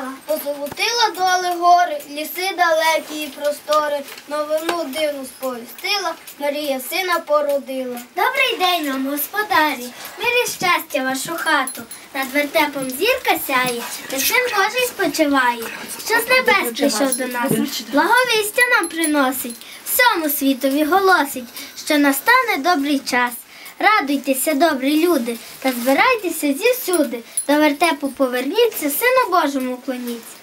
співала. Позолотила доли гори, ліси далекі і простори, новину дивну сповістила, Марія сина породила. Добрий день вам, господарі. Мир і щастя вашу хату. Над вертепом зірка сяє, де син Божий спочиває. Що з небес прийшов до нас, благовістя нам приносить, всьому світові голосить, що настане добрий час. Радуйтеся, добрі люди, та збирайтеся зівсюди. До вертепу поверніться, сину Божому клоніться.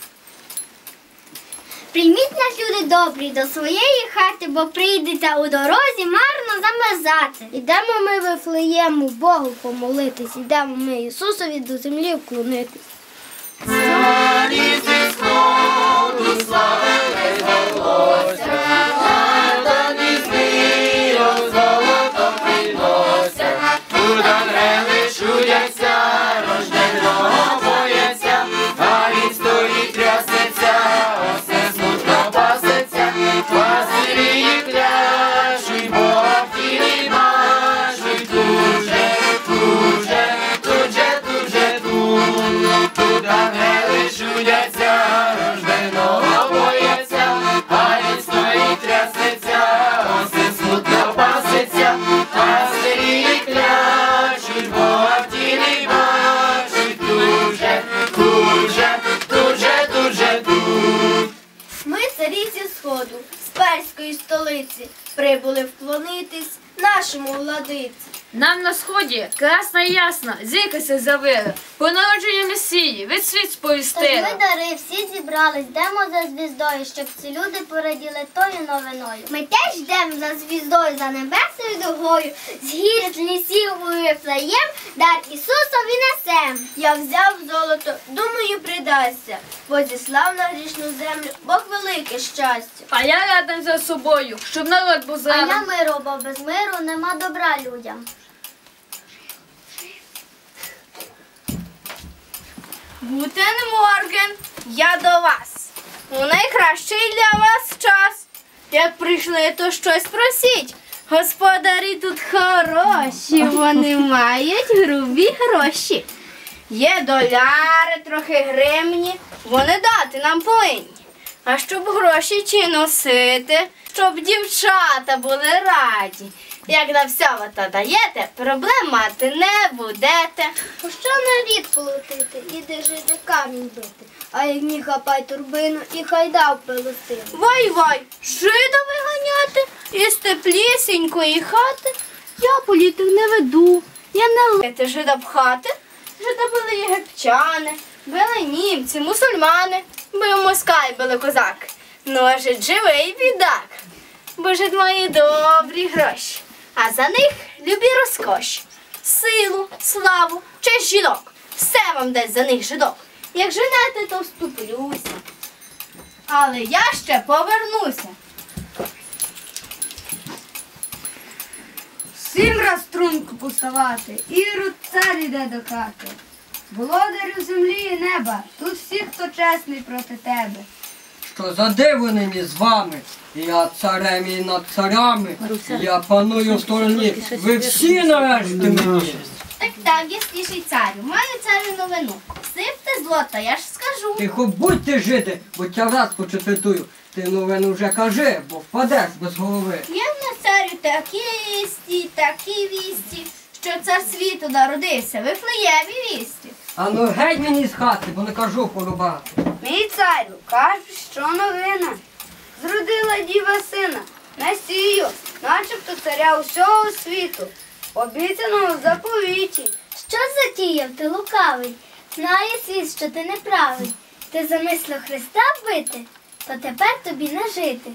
Прийміть нас, люди добрі, до своєї хати, бо прийдеться у дорозі марно замерзати. Ідемо ми в Вифлеєму Богу помолитись, ідемо ми Ісусові до землі вклонитись. Тут прибули вклонитись нашому владиці. Нам на сході красна і ясна, зірка се завила, по народженню Месії, від світ Тож ми дари всі зібрались, йдемо за звіздою, щоб ці люди пораділи тою новиною. Ми теж йдемо за звіздою, за небесною дугою, з гір з лісів Вифлеєм, дар Ісусові несем. Я взяв золото, думаю, придасться, бо зіслав на грішну землю Бог велике щастя. А я радий за собою, щоб народ був А я миру, бо без миру нема добра людям. Гутен Морген, я до вас. У найкращий для вас час. Як прийшли, то щось просіть. Господарі тут хороші, вони мають грубі гроші. Є доляри, трохи гривні, вони дати нам повинні. А щоб гроші чи носити, щоб дівчата були раді. Як на ви то даєте, проблем мати не будете. Що на рід полотити, іди жити камінь бити. А як ні хапай турбину і хайда в. Вай вай, жида виганяти із теплісінької хати. Я політик не веду, я не лити жида пхати. Жида були єгипчани, били німці, мусульмани, бив москаль, били козак. Ну а жид живий бідак, бо жид має добрі гроші, а за них любі розкоші. Силу, славу, честь жінок. Все вам дасть за них жидок. Як женете, то вступлюся. Але я ще повернуся. Струнку поставати, Ірод цар іде до хати. Володарю землі і неба, тут всі, хто чесний проти тебе. Що за диво нині з вами? Я царем і над царями, я паную в стороні, ви всі нарешті мені. Так, так, ясніший царю. Мене царю новину. Сипте злота, я ж скажу. Тихо будьте жити, бо тя враз почепетую. Ти новину вже кажи, бо впадеш без голови. Є в нас царю такі вісті, такі вісті, що цар світу народився, вифлеєві вісті. А ну геть мені з хати, бо не кажу порубати. Мій царю, кажуть, що новина. Зродила діва сина, Месію, начебто царя усього світу, обіцяного заповіті. Що затіяв ти лукавий? Знає світ, що ти неправий. Ти замислив Христа вбити, то тепер тобі не жити.